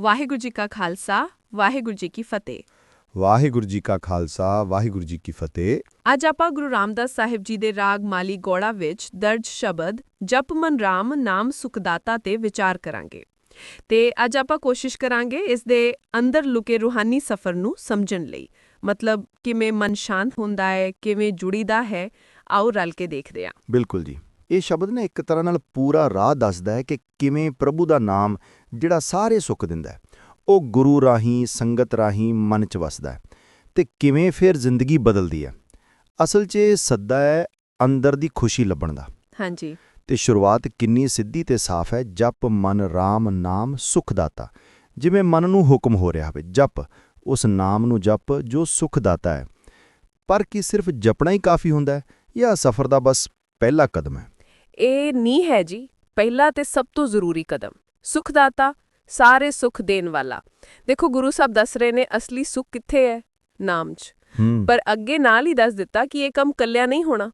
ਵਾਹਿਗੁਰੂ ਜੀ ਕਾ ਖਾਲਸਾ ਵਾਹਿਗੁਰੂ ਜੀ ਕੀ ਫਤਿਹ। ਵਾਹਿਗੁਰੂ ਜੀ ਕਾ ਖਾਲਸਾ ਵਾਹਿਗੁਰੂ ਜੀ ਕੀ ਫਤਿਹ। ਅੱਜ ਆਪਾਂ ਗੁਰੂ ਰਾਮਦਾਸ ਸਾਹਿਬ ਜੀ ਦੇ ਰਾਗ ਮਾਲੀ ਗੋੜਾ ਵਿੱਚ ਦਰਜ ਸ਼ਬਦ ਜਪ ਮਨ ਰਾਮ ਨਾਮ ਸੁਖਦਾਤਾ ਤੇ ਵਿਚਾਰ ਕਰਾਂਗੇ। ਤੇ ਅੱਜ ਆਪਾਂ ਕੋਸ਼ਿਸ਼ ਕਰਾਂਗੇ ਇਸ ਦੇ ਅੰਦਰ ਲੁਕੇ ਰੂਹਾਨੀ ਸਫ਼ਰ ਨੂੰ ਸਮਝਣ ਲਈ। ਮਤਲਬ ਕਿਵੇਂ ਮਨ ਸ਼ਾਂਤ ਹੁੰਦਾ ਹੈ ਕਿਵੇਂ ਜੁੜੀਦਾ ਹੈ ਆਓ ਰਲ ਕੇ ਦੇਖਦੇ ਹਾਂ। ਬਿਲਕੁਲ ਜੀ। ਇਹ ਸ਼ਬਦ ਨੇ ਇੱਕ ਤਰ੍ਹਾਂ ਨਾਲ ਪੂਰਾ ਰਾਹ ਦੱਸਦਾ ਹੈ ਕਿ ਕਿਵੇਂ ਪ੍ਰਭੂ ਦਾ ਨਾਮ ਜਿਹੜਾ ਸਾਰੇ ਸੁੱਖ ਦਿੰਦਾ ਹੈ ਉਹ ਗੁਰੂ ਰਾਹੀਂ ਸੰਗਤ ਰਾਹੀਂ ਮਨ 'ਚ ਵਸਦਾ ਹੈ ਤੇ ਕਿਵੇਂ ਫਿਰ ਜ਼ਿੰਦਗੀ ਬਦਲਦੀ ਹੈ। ਅਸਲ 'ਚ ਇਹ ਸੱਦਾ ਹੈ ਅੰਦਰ ਦੀ ਖੁਸ਼ੀ ਲੱਭਣ ਦਾ। ਹਾਂਜੀ। ਤੇ ਸ਼ੁਰੂਆਤ ਕਿੰਨੀ ਸਿੱਧੀ ਤੇ ਸਾਫ਼ ਹੈ ਜਪ ਮਨ ਰਾਮ ਨਾਮ ਸੁਖਦਾਤਾ। ਜਿਵੇਂ ਮਨ ਨੂੰ ਹੁਕਮ ਹੋ ਰਿਹਾ ਹੋਵੇ ਜਪ ਉਸ ਨਾਮ ਨੂੰ ਜਪ ਜੋ ਸੁਖਦਾਤਾ ਹੈ। ਪਰ ਕੀ ਸਿਰਫ ਜਪਣਾ ਹੀ ਕਾਫੀ ਹੁੰਦਾ ਹੈ ਜਾਂ ਸਫ਼ਰ ਦਾ ਬਸ ਪਹਿਲਾ ਕਦਮ ਹੈ? ਇਹ ਨਹੀਂ ਹੈ ਜੀ ਪਹਿਲਾ ਤੇ ਸਭ ਤੋਂ ਜ਼ਰੂਰੀ ਕਦਮ ਸੁਖਦਾਤਾ ਸਾਰੇ ਸੁਖ ਦੇਣ ਵਾਲਾ। ਦੇਖੋ ਗੁਰੂ ਸਾਹਿਬ ਦੱਸ ਰਹੇ ਨੇ ਅਸਲੀ ਸੁਖ ਕਿੱਥੇ ਹੈ? ਨਾਮ 'ਚ। ਪਰ ਅੱਗੇ ਨਾਲ ਹੀ ਦੱਸ ਦਿੱਤਾ ਕਿ ਇਹ ਕੰਮ ਕੱਲਿਆ ਨਹੀਂ ਹੋਣਾ।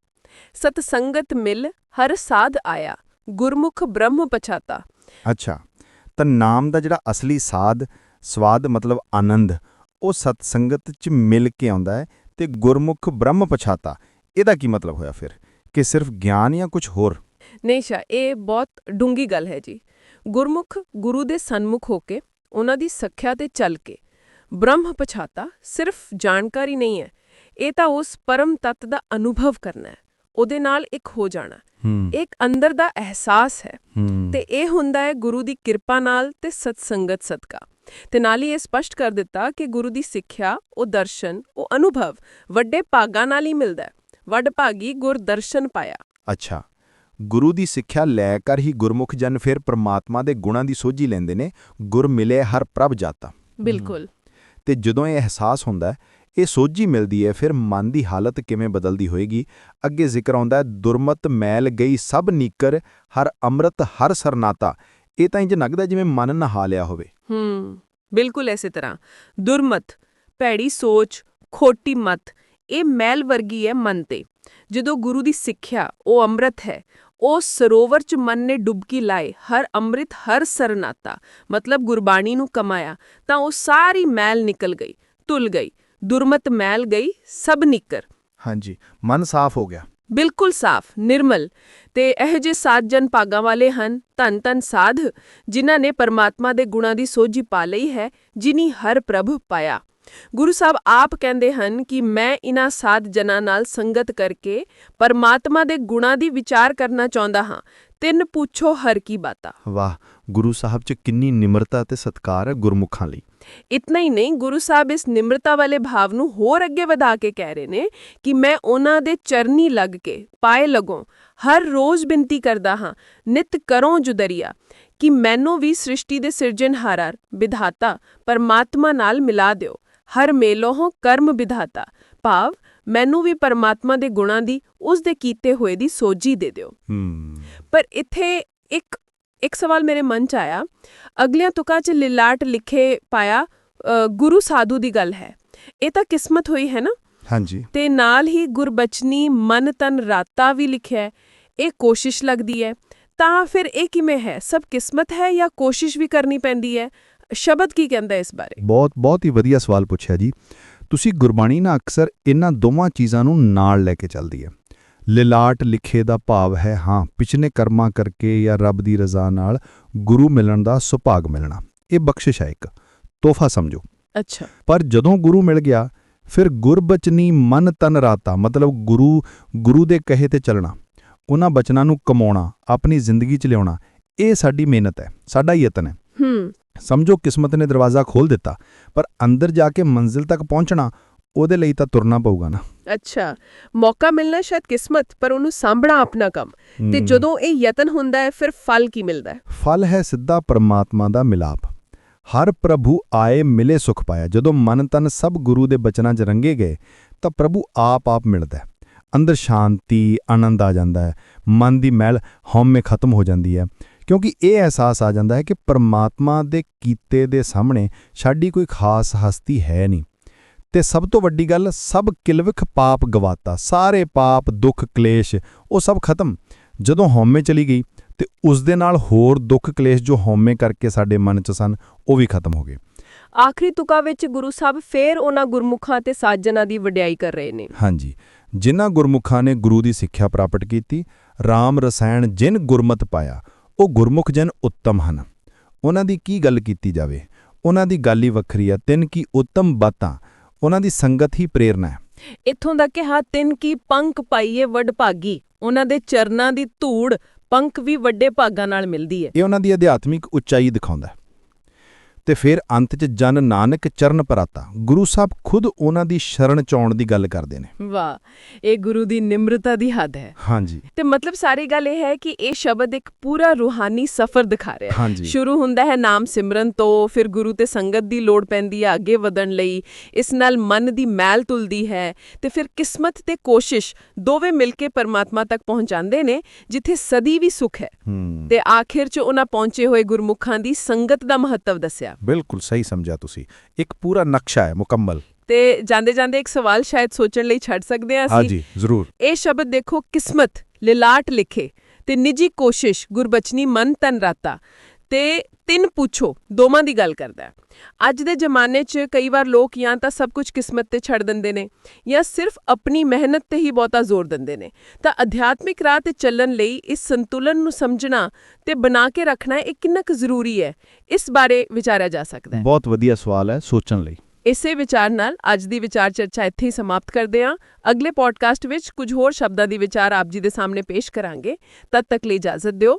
ਸਤ ਸੰਗਤ ਮਿਲ ਹਰ ਸਾਧ ਆਇਆ ਗੁਰਮੁਖ ਬ੍ਰਹਮ ਪਛਾਤਾ। ਅੱਛਾ ਤਾਂ ਨਾਮ ਦਾ ਜਿਹੜਾ ਅਸਲੀ ਸਾਧ ਸਵਾਦ ਮਤਲਬ ਆਨੰਦ ਉਹ ਸਤ ਸੰਗਤ 'ਚ ਮਿਲ ਕੇ ਆਉਂਦਾ ਹੈ ਤੇ ਗੁਰਮੁਖ ਬ੍ਰਹਮ ਪਛਾਤਾ। ਇਹਦਾ ਕੀ ਮਤਲਬ ਹੋਇਆ ਫਿਰ? ਕਿ ਸਿਰਫ ਗਿਆਨ ਜਾਂ ਕੁਝ ਹੋਰ? ਨਹੀਂ ਸ਼ਾ ਇਹ ਬਹੁਤ ਡੂੰਗੀ ਗੱਲ ਹੈ ਜੀ। ਗੁਰਮੁਖ ਗੁਰੂ ਦੇ ਸਨਮੁਖ ਹੋ ਕੇ ਉਹਨਾਂ ਦੀ ਸੱਖਿਆ ਤੇ ਚੱਲ ਕੇ ਬ੍ਰਹਮ ਪਛਾਤਾ ਸਿਰਫ ਜਾਣਕਾਰੀ ਨਹੀਂ ਹੈ ਇਹ ਤਾਂ ਉਸ ਪਰਮ ਤੱਤ ਦਾ ਅਨੁਭਵ ਕਰਨਾ ਹੈ ਉਹਦੇ ਨਾਲ ਇੱਕ ਹੋ ਜਾਣਾ। ਇੱਕ ਅੰਦਰ ਦਾ ਅਹਿਸਾਸ ਹੈ ਤੇ ਇਹ ਹੁੰਦਾ ਹੈ ਗੁਰੂ ਦੀ ਕਿਰਪਾ ਨਾਲ ਤੇ ਸਤਸੰਗਤ ਸਦਕਾ। ਤੇ ਨਾਲ ਹੀ ਇਹ ਸਪਸ਼ਟ ਕਰ ਦਿੱਤਾ ਕਿ ਗੁਰੂ ਦੀ ਸਿੱਖਿਆ ਉਹ ਦਰਸ਼ਨ ਉਹ ਅਨੁਭਵ ਵੱਡੇ ਭਾਗਾਂ ਨਾਲ ਹੀ ਮਿਲਦਾ ਹੈ। ਵੱਡ ਭਾਗੀ ਗੁਰ ਦਰਸ਼ਨ ਪਾਇਆ। ਅੱਛਾ। ਗੁਰੂ ਦੀ ਸਿੱਖਿਆ ਲੈ ਕਰ ਹੀ ਗੁਰਮੁਖ ਜਨ ਫਿਰ ਪ੍ਰਮਾਤਮਾ ਦੇ ਗੁਣਾਂ ਦੀ ਸੋਝੀ ਲੈਂਦੇ ਨੇ ਗੁਰ ਮਿਲੇ ਹਰ ਪ੍ਰਭ ਜਾਤਾ। ਬਿਲਕੁਲ। ਤੇ ਜਦੋਂ ਇਹ ਅਹਿਸਾਸ ਹੁੰਦਾ ਇਹ ਸੋਝੀ ਮਿਲਦੀ ਹੈ ਫਿਰ ਮਨ ਦੀ ਹਾਲਤ ਕਿਵੇਂ ਬਦਲਦੀ ਹੋਏਗੀ? ਅੱਗੇ ਜ਼ਿਕਰ ਆਉਂਦਾ ਦੁਰਮਤ ਮੈਲ ਗਈ ਸਭ ਨੀਕਰ ਹਰ ਅੰਮ੍ਰਿਤ ਹਰ ਸਰਨਾਤਾ। ਇਹ ਤਾਂ ਇੰਜ ਲੱਗਦਾ ਜਿਵੇਂ ਮਨ ਨਹਾ ਲਿਆ ਹੋਵੇ। ਹੂੰ। ਬਿਲਕੁਲ ਐਸੇ ਤਰ੍ਹਾਂ। ਦੁਰਮਤ ਭੈੜੀ ਸੋਚ ਖੋਟੀ ਮਤ ਇਹ ਮੈਲ ਵਰਗੀ ਹੈ ਮਨ ਤੇ। ਜਦੋਂ ਗੁਰੂ ਦੀ ਸਿੱਖਿਆ ਉਹ ਅੰਮ੍ਰਿਤ ਹੈ। ਉਹ ਸਰੋਵਰ ਚ ਮਨ ਨੇ ਡੁਬਕੀ ਲਾਏ ਹਰ ਅੰਮ੍ਰਿਤ ਹਰ ਸਰਨਾਤਾ ਮਤਲਬ ਗੁਰਬਾਣੀ ਨੂੰ ਕਮਾਇਆ ਤਾਂ ਉਹ ਸਾਰੀ ਮੈਲ ਨਿਕਲ ਗਈ ਧੁਲ ਗਈ ਦੁਰਮਤ ਮੈਲ ਗਈ ਸਭ ਨਿਕਰ। ਹਾਂਜੀ ਮਨ ਸਾਫ਼ ਹੋ ਗਿਆ। ਬਿਲਕੁਲ ਸਾਫ਼ ਨਿਰਮਲ। ਤੇ ਇਹ ਜੇ ਸਾਧ ਜਨ ਭਾਗਾਂ ਵਾਲੇ ਹਨ ਧੰਨ ਧੰਨ ਸਾਧ ਜਿਨ੍ਹਾਂ ਨੇ ਪਰਮਾਤਮਾ ਦੇ ਗੁਣਾਂ ਦੀ ਸੋਝੀ ਪਾ ਲਈ ਹੈ ਜਿਨੀ ਹਰ ਪ੍ਰਭ ਪਾਇਆ। ਗੁਰੂ ਸਾਹਿਬ ਆਪ ਕਹਿੰਦੇ ਹਨ ਕਿ ਮੈਂ ਇਨ੍ਹਾਂ ਸਾਧ ਜਨਾਂ ਨਾਲ ਸੰਗਤ ਕਰਕੇ ਪਰਮਾਤਮਾ ਦੇ ਗੁਣਾਂ ਦੀ ਵਿਚਾਰ ਕਰਨਾ ਚਾਹੁੰਦਾ ਹਾਂ। ਤਿੰਨ ਪੁੱਛੋ ਹਰ ਕੀ ਬਾਤਾ। ਵਾਹ ਗੁਰੂ ਸਾਹਿਬ 'ਚ ਕਿੰਨੀ ਨਿਮਰਤਾ ਤੇ ਸਤਕਾਰ ਹੈ ਗੁਰਮੁਖਾਂ ਲਈ। ਇਤਨਾ ਹੀ ਨਹੀਂ ਗੁਰੂ ਸਾਹਿਬ ਇਸ ਨਿਮਰਤਾ ਵਾਲੇ ਭਾਵ ਨੂੰ ਹੋਰ ਅੱਗੇ ਵਧਾ ਕੇ ਕਹਿ ਰਹੇ ਨੇ ਕਿ ਮੈਂ ਉਹਨਾਂ ਦੇ ਚਰਨੀ ਲੱਗ ਕੇ ਪਾਏ ਲਗੋਂ ਹਰ ਰੋਜ਼ ਬੇਨਤੀ ਕਰਦਾ ਹਾਂ ਨਿਤ ਕਰੋ ਜੁਦਰੀਆ ਕਿ ਮੈਨੂੰ ਵੀ ਸ੍ਰਿਸ਼ਟੀ ਦੇ ਸਿਰਜਣਹਾਰ ਵਿਧਾਤਾ ਪਰਮਾਤਮਾ ਨਾਲ ਮਿਲਾ ਦਿਓ। ਹਰ ਮੇਲੋਂ ਕਰਮ ਵਿਧਾਤਾ। ਭਾਵ ਮੈਨੂੰ ਵੀ ਪਰਮਾਤਮਾ ਦੇ ਗੁਣਾਂ ਦੀ ਉਸ ਦੇ ਕੀਤੇ ਹੋਏ ਦੀ ਸੋਝੀ ਦੇ ਦਿਓ। ਪਰ ਇੱਥੇ ਇੱਕ ਇੱਕ ਸਵਾਲ ਮੇਰੇ ਮਨ ਚ ਆਇਆ। ਅਗਲੀਆਂ ਤੁਕਾਂ ਚ ਲਿਲਾਟ ਲਿਖੇ ਪਾਇਆ ਗੁਰੂ ਸਾਧੂ ਦੀ ਗੱਲ ਹੈ। ਇਹ ਤਾਂ ਕਿਸਮਤ ਹੋਈ ਹੈ ਨਾ? ਹਾਂਜੀ। ਤੇ ਨਾਲ ਹੀ ਗੁਰਬਚਨੀ ਮਨ ਤਨ ਰਾਤਾ ਵੀ ਲਿਖਿਆ ਇਹ ਕੋਸ਼ਿਸ਼ ਲੱਗਦੀ ਹੈ। ਤਾਂ ਫਿਰ ਇਹ ਕਿਵੇਂ ਹੈ? ਸਭ ਕਿਸਮਤ ਹੈ ਜਾਂ ਕੋਸ਼ਿਸ਼ ਵੀ ਕਰਨੀ ਪੈਂਦੀ ਹੈ? ਸ਼ਬਦ ਕੀ ਕਹਿੰਦਾ ਇਸ ਬਾਰੇ? ਬਹੁਤ ਬਹੁਤ ਹੀ ਵਧੀਆ ਸਵਾਲ ਪੁੱਛਿਆ ਜੀ। ਤੁਸੀਂ ਗੁਰਬਾਣੀ ਨਾ ਅਕਸਰ ਇਹਨਾਂ ਦੋਵਾਂ ਚੀਜ਼ਾਂ ਨੂੰ ਨਾਲ ਲੈ ਕੇ ਚੱਲਦੀ ਹੈ। ਲਿਲਾਟ ਲਿਖੇ ਦਾ ਭਾਵ ਹੈ ਹਾਂ ਪਿਛਲੇ ਕਰਮਾਂ ਕਰਕੇ ਜਾਂ ਰੱਬ ਦੀ ਰਜ਼ਾ ਨਾਲ ਗੁਰੂ ਮਿਲਣ ਦਾ ਸੁਭਾਗ ਮਿਲਣਾ। ਇਹ ਬਖਸ਼ਿਸ਼ ਹੈ ਇੱਕ। ਤੋਹਫਾ ਸਮਝੋ। ਅੱਛਾ। ਪਰ ਜਦੋਂ ਗੁਰੂ ਮਿਲ ਗਿਆ ਫਿਰ ਗੁਰਬਚਨੀ ਮਨ ਤਨ ਰਾਤਾ ਮਤਲਬ ਗੁਰੂ ਗੁਰੂ ਦੇ ਕਹੇ ਤੇ ਚੱਲਣਾ ਉਹਨਾਂ ਬਚਨਾਂ ਨੂੰ ਕਮਾਉਣਾ ਆਪਣੀ ਜ਼ਿੰਦਗੀ 'ਚ ਲਿਆਉਣਾ ਇਹ ਸਾਡੀ ਮਿਹਨਤ ਹੈ ਸਾਡਾ ਯਤਨ ਹੈ। ਹੂੰ। ਸਮਝੋ ਕਿਸਮਤ ਨੇ ਦਰਵਾਜ਼ਾ ਖੋਲ ਦਿੱਤਾ ਪਰ ਅੰਦਰ ਜਾ ਕੇ ਮੰਜ਼ਿਲ ਤੱਕ ਪਹੁੰਚਣਾ ਉਹਦੇ ਲਈ ਤਾਂ ਤੁਰਨਾ ਪਊਗਾ ਨਾ। ਅੱਛਾ ਮੌਕਾ ਮਿਲਣਾ ਸ਼ਾਇਦ ਕਿਸਮਤ ਪਰ ਉਹਨੂੰ ਸਾਂਭਣਾ ਆਪਣਾ ਕੰਮ। ਤੇ। ਜਦੋਂ ਇਹ ਯਤਨ ਹੁੰਦਾ ਹੈ ਫਿਰ ਫਲ ਕੀ ਮਿਲਦਾ ਹੈ? ਫਲ ਹੈ ਸਿੱਧਾ ਪਰਮਾਤਮਾ ਦਾ ਮਿਲਾਪ। ਹਰ ਪ੍ਰਭੂ ਆਏ ਮਿਲੇ ਸੁਖ ਪਾਇਆ। ਜਦੋਂ ਮਨ ਤਨ ਸਭ ਗੁਰੂ ਦੇ ਬਚਨਾਂ 'ਚ ਰੰਗੇ ਗਏ ਤਾਂ ਪ੍ਰਭੂ ਆਪ ਆਪ ਮਿਲਦਾ ਹੈ। ਅੰਦਰ ਸ਼ਾਂਤੀ ਆਨੰਦ ਆ ਜਾਂਦਾ ਹੈ। ਮਨ ਦੀ ਮੈਲ ਹਉਮੈ ਖਤਮ ਹੋ ਜਾਂਦੀ ਹੈ। ਕਿਉਂਕਿ ਇਹ ਅਹਿਸਾਸ ਆ ਜਾਂਦਾ ਹੈ ਕਿ ਪਰਮਾਤਮਾ ਦੇ ਕੀਤੇ ਦੇ ਸਾਹਮਣੇ ਸਾਡੀ ਕੋਈ ਖਾਸ ਹਸਤੀ ਹੈ ਨਹੀਂ। ਤੇ ਸਭ ਤੋਂ ਵੱਡੀ ਗੱਲ ਸਭ ਕਿਲਵਿਖ ਪਾਪ ਗਵਾਤਾ ਸਾਰੇ ਪਾਪ ਦੁੱਖ ਕਲੇਸ਼ ਉਹ ਸਭ ਖਤਮ। ਜਦੋਂ ਹਉਮੈ ਚਲੀ ਗਈ ਤੇ ਉਸ ਦੇ ਨਾਲ ਹੋਰ ਦੁੱਖ ਕਲੇਸ਼ ਜੋ ਹਉਮੈ ਕਰਕੇ ਸਾਡੇ ਮਨ 'ਚ ਸਨ ਉਹ ਵੀ ਖਤਮ ਹੋ ਗਏ। ਆਖਰੀ ਤੁਕਾਂ ਵਿੱਚ ਗੁਰੂ ਸਾਹਿਬ ਫੇਰ ਉਹਨਾਂ ਗੁਰਮੁਖਾਂ ਤੇ ਸਾਜਣਾ ਦੀ ਵਡਿਆਈ ਕਰ ਰਹੇ ਨੇ। ਹਾਂਜੀ। ਜਿਨ੍ਹਾਂ ਗੁਰਮੁਖਾਂ ਨੇ ਗੁਰੂ ਦੀ ਸਿੱਖਿਆ ਪ੍ਰਾਪਤ ਕੀਤੀ RAM ਰਸਾਇਣ ਜਿਨ ਗੁਰਮਤ ਪਾਇਆ ਉਹ ਗੁਰਮੁਖ ਜਨ ਉੱਤਮ ਹਨ। ਉਹਨਾਂ ਦੀ ਕੀ ਗੱਲ ਕੀਤੀ ਜਾਵੇ? ਉਹਨਾਂ ਦੀ ਗੱਲ ਹੀ ਵੱਖਰੀ ਆ। ਤਿੰਨ ਕੀ ਉੱਤਮ ਬਾਤਾਂ ਉਹਨਾਂ ਦੀ ਸੰਗਤ ਹੀ ਪ੍ਰੇਰਣਾ ਹੈ। ਇੱਥੋਂ ਦਾ ਕਿਹਾ ਤਿੰਨ ਕੀ ਪੰਖ ਪਾਈਏ ਵੱਡ ਭਾਗੀ। ਉਹਨਾਂ ਦੇ ਚਰਨਾਂ ਦੀ ਧੂੜ ਪੰਖ ਵੀ ਵੱਡੇ ਭਾਗਾਂ ਨਾਲ ਮਿਲਦੀ ਹੈ। ਇਹ ਉਹਨਾਂ ਦੀ ਅਧਿਆਤਮਿਕ ਉਚਾਈ ਦਿਖਾਉਂਦਾ ਹੈ। ਤੇ ਫਿਰ ਅੰਤ 'ਚ ਜਨ ਨਾਨਕ ਚਰਨ ਪਰਾਤਾ। ਗੁਰੂ ਸਾਹਿਬ ਖੁਦ ਉਹਨਾਂ ਦੀ ਸ਼ਰਨ ਚਾਉਣ ਦੀ ਗੱਲ ਕਰਦੇ ਨੇ। ਵਾਹ ਇਹ ਗੁਰੂ ਦੀ ਨਿਮਰਤਾ ਦੀ ਹੱਦ ਹੈ। ਹਾਂਜੀ। ਤੇ ਮਤਲਬ ਸਾਰੀ ਗੱਲ ਇਹ ਹੈ ਕਿ ਇਹ ਸ਼ਬਦ ਇੱਕ ਪੂਰਾ ਰੂਹਾਨੀ ਸਫ਼ਰ ਦਿਖਾ ਰਿਹਾ ਹੈ। ਸ਼ੁਰੂ ਹੁੰਦਾ ਹੈ ਨਾਮ ਸਿਮਰਨ ਤੋਂ ਫਿਰ ਗੁਰੂ ਤੇ ਸੰਗਤ ਦੀ ਲੋੜ ਪੈਂਦੀ ਹੈ ਅੱਗੇ ਵਧਣ ਲਈ। ਇਸ ਨਾਲ ਮਨ ਦੀ ਮੈਲ ਤੁਲਦੀ ਹੈ ਤੇ ਫਿਰ ਕਿਸਮਤ ਤੇ ਕੋਸ਼ਿਸ਼ ਦੋਵੇਂ ਮਿਲ ਕੇ ਪਰਮਾਤਮਾ ਤੱਕ ਪਹੁੰਚਾਉਂਦੇ ਨੇ ਜਿੱਥੇ ਸਦੀ ਵੀ ਸੁਖ ਹੂੰ। ਤੇ ਆਖਿਰ 'ਚ ਉਹਨਾਂ ਪਹੁੰਚੇ ਹੋਏ ਗੁਰਮੁਖਾਂ ਦੀ ਸੰਗਤ ਦਾ ਮਹੱਤਵ ਦੱਸਿਆ। ਬਿਲਕੁਲ ਸਹੀ ਸਮਝਿਆ ਤੁਸੀਂ। ਇੱਕ ਪੂਰਾ ਨਕਸ਼ਾ ਹੈ ਮੁਕੰਮਲ। ਤੇ ਜਾਂਦੇ ਜਾਂਦੇ ਇੱਕ ਸਵਾਲ ਸ਼ਾਇਦ ਸੋਚਣ ਲਈ ਛੱਡ ਸਕਦੇ ਹਾਂ ਅਸੀਂ। ਹਾਂਜੀ ਜ਼ਰੂਰ। ਇਹ ਸ਼ਬਦ ਦੇਖੋ ਕਿਸਮਤ ਲਿਲਾਟ ਲਿਖੇ ਤੇ ਨਿੱਜੀ ਕੋਸ਼ਿਸ਼ ਗੁਰਬਚਨੀ ਮਨ ਤਨ ਰਾਤਾ। ਤੇ ਤਿੰਨ ਪੁੱਛੋ ਦੋਵਾਂ ਦੀ ਗੱਲ ਕਰਦਾ ਅੱਜ ਦੇ ਜ਼ਮਾਨੇ 'ਚ ਕਈ ਵਾਰ ਲੋਕ ਜਾਂ ਤਾਂ ਸਭ ਕੁਝ ਕਿਸਮਤ ਤੇ ਛੱਡ ਦਿੰਦੇ ਨੇ ਜਾਂ ਸਿਰਫ ਆਪਣੀ ਮਿਹਨਤ ਤੇ ਹੀ ਬਹੁਤਾ ਜ਼ੋਰ ਦਿੰਦੇ ਨੇ। ਤਾਂ ਅਧਿਆਤਮਿਕ ਰਾਹ ਤੇ ਚੱਲਣ ਲਈ ਇਸ ਸੰਤੁਲਨ ਨੂੰ ਸਮਝਣਾ ਤੇ ਬਣਾ ਕੇ ਰੱਖਣਾ ਇਹ ਕਿੰਨਾ ਕੁ ਜ਼ਰੂਰੀ ਹੈ ਇਸ ਬਾਰੇ ਵਿਚਾਰਿਆ ਜਾ ਸਕਦਾ ਹੈ। ਬਹੁਤ ਵਧੀਆ ਸਵਾਲ ਹੈ ਸੋਚਣ ਲਈ। ਇਸੇ ਵਿਚਾਰ ਨਾਲ ਅੱਜ ਦੀ ਵਿਚਾਰ ਚਰਚਾ ਇੱਥੇ ਹੀ ਸਮਾਪਤ ਕਰਦੇ ਹਾਂ। ਅਗਲੇ ਪੋਡਕਾਸਟ ਵਿੱਚ ਕੁਝ ਹੋਰ ਸ਼ਬਦਾਂ ਦੀ ਵਿਚਾਰ ਆਪ ਜੀ ਦੇ ਸਾਹਮਣੇ ਪੇਸ਼ ਕਰਾਂਗੇ। ਤਦ ਤੱਕ ਲਈ ਇਜਾਜ਼ਤ ਦਿਓ।